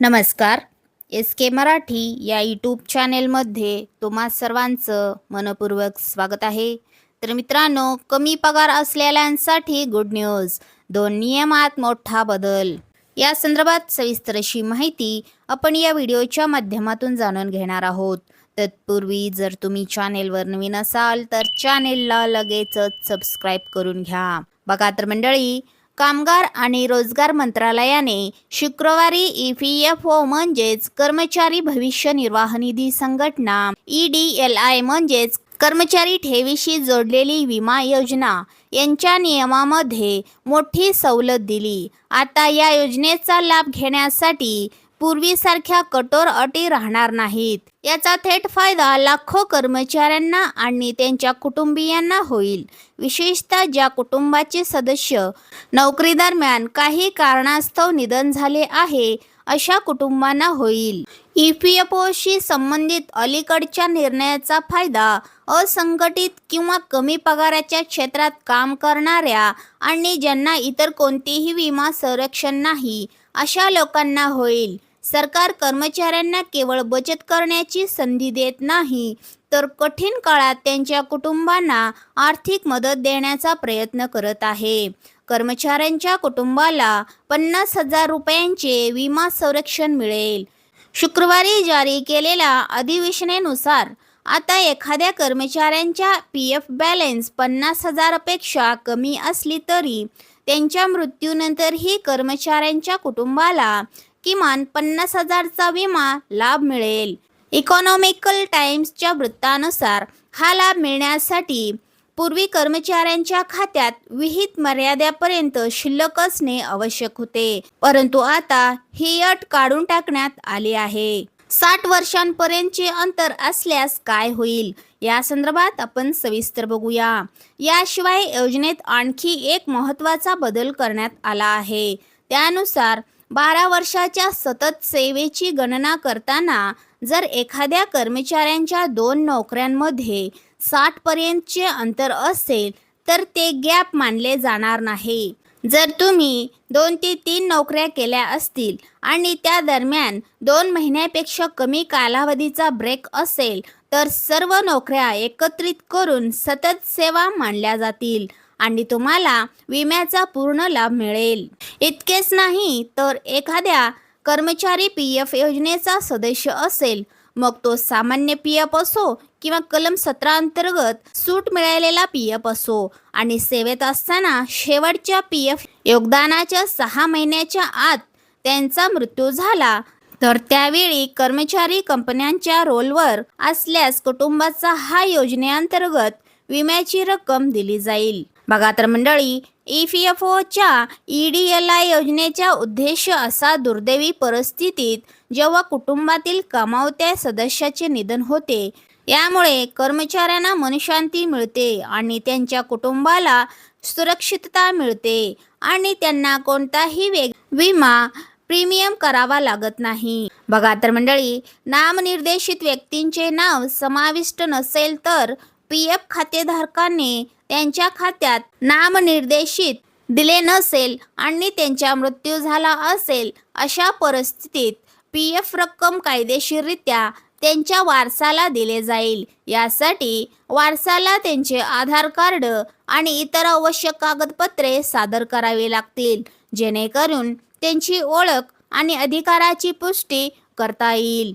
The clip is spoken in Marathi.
नमस्कार. एस के मराठी या यूट्यूब चॅनेलमध्ये तुम्हा सर्वांचं मनपूर्वक स्वागत आहे. तर मित्रांनो कमी पगार असलेल्यांसाठी गुड न्यूज दोन नियमात मोठा बदल. या संदर्भात सविस्तर अशी माहिती आपण या व्हिडिओच्या माध्यमातून जाणून घेणार आहोत. तत्पूर्वी जर तुम्ही चॅनेलवर नवीन असाल तर चॅनेलला लगेचच सबस्क्राईब करून घ्या. बघा तर मंडळी कामगार आणि रोजगार मंत्रालयाने शुक्रवारी ई पी एफ ओ म्हणजेच कर्मचारी भविष्य निर्वाह निधी संघटना ई डी एल आय म्हणजेच कर्मचारी ठेवीशी जोडलेली विमा योजना यांच्या नियमामध्ये मोठी सवलत दिली. आता या योजनेचा लाभ घेण्यासाठी पूर्वीसारख्या कठोर अटी राहणार नाहीत. याचा थेट फायदा लाखो कर्मचाऱ्यांना आणि त्यांच्या कुटुंबियांना होईल. विशेषतः ज्या कुटुंबाचे सदस्य नोकरी दरम्यान काही कारणास्तव निधन झाले आहे अशा कुटुंबांना होईल. ई पी एफ ओशी संबंधित अलीकडच्या निर्णयाचा फायदा असंघटित किंवा कमी पगाराच्या क्षेत्रात काम करणाऱ्या आणि ज्यांना इतर कोणतेही विमा संरक्षण नाही अशा लोकांना होईल. सरकार कर्मचाऱ्यांना केवळ बचत करण्याची संधी देत नाही तर कठीण काळात त्यांच्या कुटुंबांना आर्थिक मदत देण्याचा प्रयत्न करत आहे. कर्मचाऱ्यांच्या कुटुंबाला पन्नास हजार रुपयांचे विमा संरक्षण मिळेल. शुक्रवारी जारी केलेल्या अधिवेशनेनुसार आता एखाद्या कर्मचाऱ्यांच्या पी एफ बॅलेन्स पन्नास हजारापेक्षा कमी असली तरी त्यांच्या मृत्यूनंतरही कर्मचाऱ्यांच्या कुटुंबाला किमान पन्नास हजारचा विमा लाभ मिळेल. इकॉनॉमिकल टाइम्सच्या वृत्तानुसार हा लाभ मिळण्यासाठी पूर्वी कर्मचाऱ्यांच्या खात्यात विहित मर्यादेपर्यंत शिल्लक असणे आवश्यक होते. परंतु आता ही अट काढून टाकण्यात आली आहे. साठ वर्षांपर्यंतचे अंतर असल्यास काय होईल? या संदर्भात आपण सविस्तर बघूया. याशिवाय योजनेत आणखी एक महत्त्वाचा बदल करण्यात आला आहे. त्यानुसार बारा वर्षाच्या सतत सेवेची गणना करताना जर एखाद्या कर्मचाऱ्यांच्या दोन नोकऱ्यांमध्ये साठपर्यंतचे अंतर असेल तर ते गॅप मानले जाणार नाही. जर तुम्ही दोन ते तीन नोकऱ्या केल्या असतील आणि त्या दरम्यान दोन महिन्यापेक्षा कमी कालावधीचा ब्रेक असेल तर सर्व नोकऱ्या एकत्रित करून सतत सेवा मानल्या जातील. आणि तुम्हाला विम्याचा पूर्ण लाभ मिळेल. इतकेच नाही तर एखाद्या कर्मचारी पी एफ योजनेचा सदस्य असेल. मग तो सामान्य पी एफ असो किंवा कलम सतरा अंतर्गत सूट मिळालेला पी एफ असो आणि सेवेत असताना शेवटच्या पी एफ योगदानाच्या सहा महिन्याच्या आत त्यांचा मृत्यू झाला तर त्यावेळी कर्मचारी कंपन्यांच्या रोलवर असल्यास कुटुंबाचा हा योजनेअंतर्गत विम्याची रक्कम दिली जाईल. बघा तर मंडळी ई पी एफ ओच्या ई डी एल आय योजनेचा उद्देश असा दुर्दैवी परिस्थितीत जेव्हा कुटुंबातील कमावत्या सदस्याचे निधन होते यामुळे कर्मचाऱ्यांना मनशांती मिळते आणि त्यांच्या कुटुंबाला सुरक्षितता मिळते आणि त्यांना कोणताही वेग विमा प्रीमियम करावा लागत नाही. बघा तर मंडळी नामनिर्देशित व्यक्तींचे नाव समाविष्ट नसेल तर पी एफ खातेधारकाने त्यांच्या खात्यात नामनिर्देशित दिले नसेल आणि त्यांचा मृत्यू झाला असेल अशा परिस्थितीत पी एफ रक्कम कायदेशीररित्या त्यांच्या वारसाला दिले जाईल. यासाठी वारसाला त्यांचे आधार कार्ड आणि इतर आवश्यक कागदपत्रे सादर करावी लागतील जेणेकरून त्यांची ओळख आणि अधिकाराची पुष्टी करता येईल.